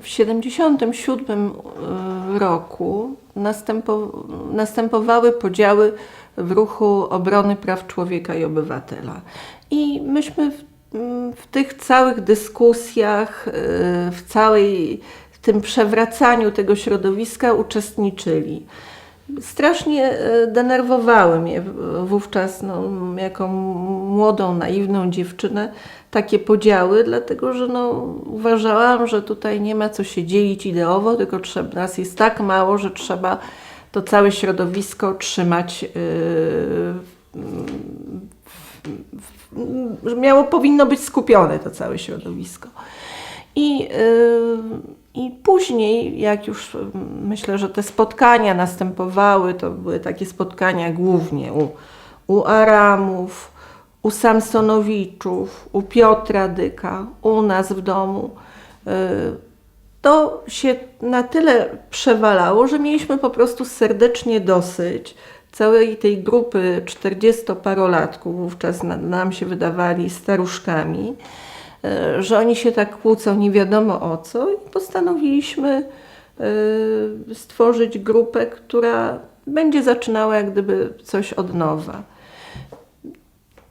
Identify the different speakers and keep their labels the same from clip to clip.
Speaker 1: W 1977 roku następo, następowały podziały w ruchu obrony praw człowieka i obywatela. I myśmy w, mm, w tych całych dyskusjach, y, w całej w tym przewracaniu tego środowiska uczestniczyli. Strasznie e, denerwowały mnie wówczas, no, jako młodą, naiwną dziewczynę, takie podziały, dlatego że no, uważałam, że tutaj nie ma co się dzielić ideowo, tylko trzeba, nas jest tak mało, że trzeba to całe środowisko trzymać, yy, miało, powinno być skupione to całe środowisko. I, yy, I później, jak już yy, myślę, że te spotkania następowały, to były takie spotkania głównie u, u Aramów, u Samsonowiczów, u Piotra Dyka, u nas w domu. Yy, to się na tyle przewalało, że mieliśmy po prostu serdecznie dosyć całej tej grupy 40-parolatków, wówczas na- nam się wydawali staruszkami, że oni się tak kłócą nie wiadomo o co i postanowiliśmy e, stworzyć grupę, która będzie zaczynała jak gdyby coś od nowa.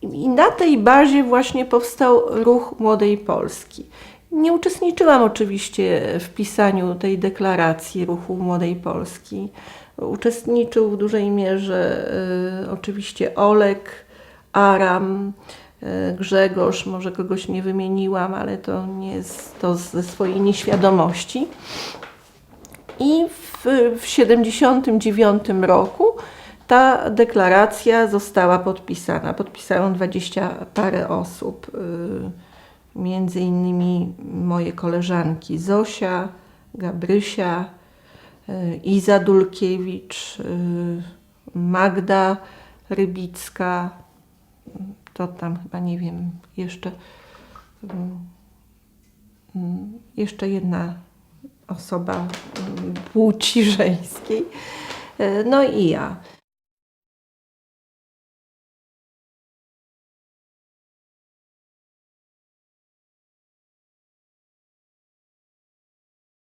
Speaker 1: I na tej bazie właśnie powstał ruch Młodej Polski. Nie uczestniczyłam oczywiście w pisaniu tej deklaracji ruchu Młodej Polski. Uczestniczył w dużej mierze y, oczywiście Olek, Aram, Grzegorz, może kogoś nie wymieniłam, ale to nie jest to ze swojej nieświadomości. I w, w 79 roku ta deklaracja została podpisana. Podpisało 20 parę osób, y, między innymi moje koleżanki Zosia, Gabrysia, y, Iza Dulkiewicz, Magda Rybicka, to tam chyba nie wiem, jeszcze, y, y, jeszcze jedna osoba mm, płci żeńskiej. E, No i ja.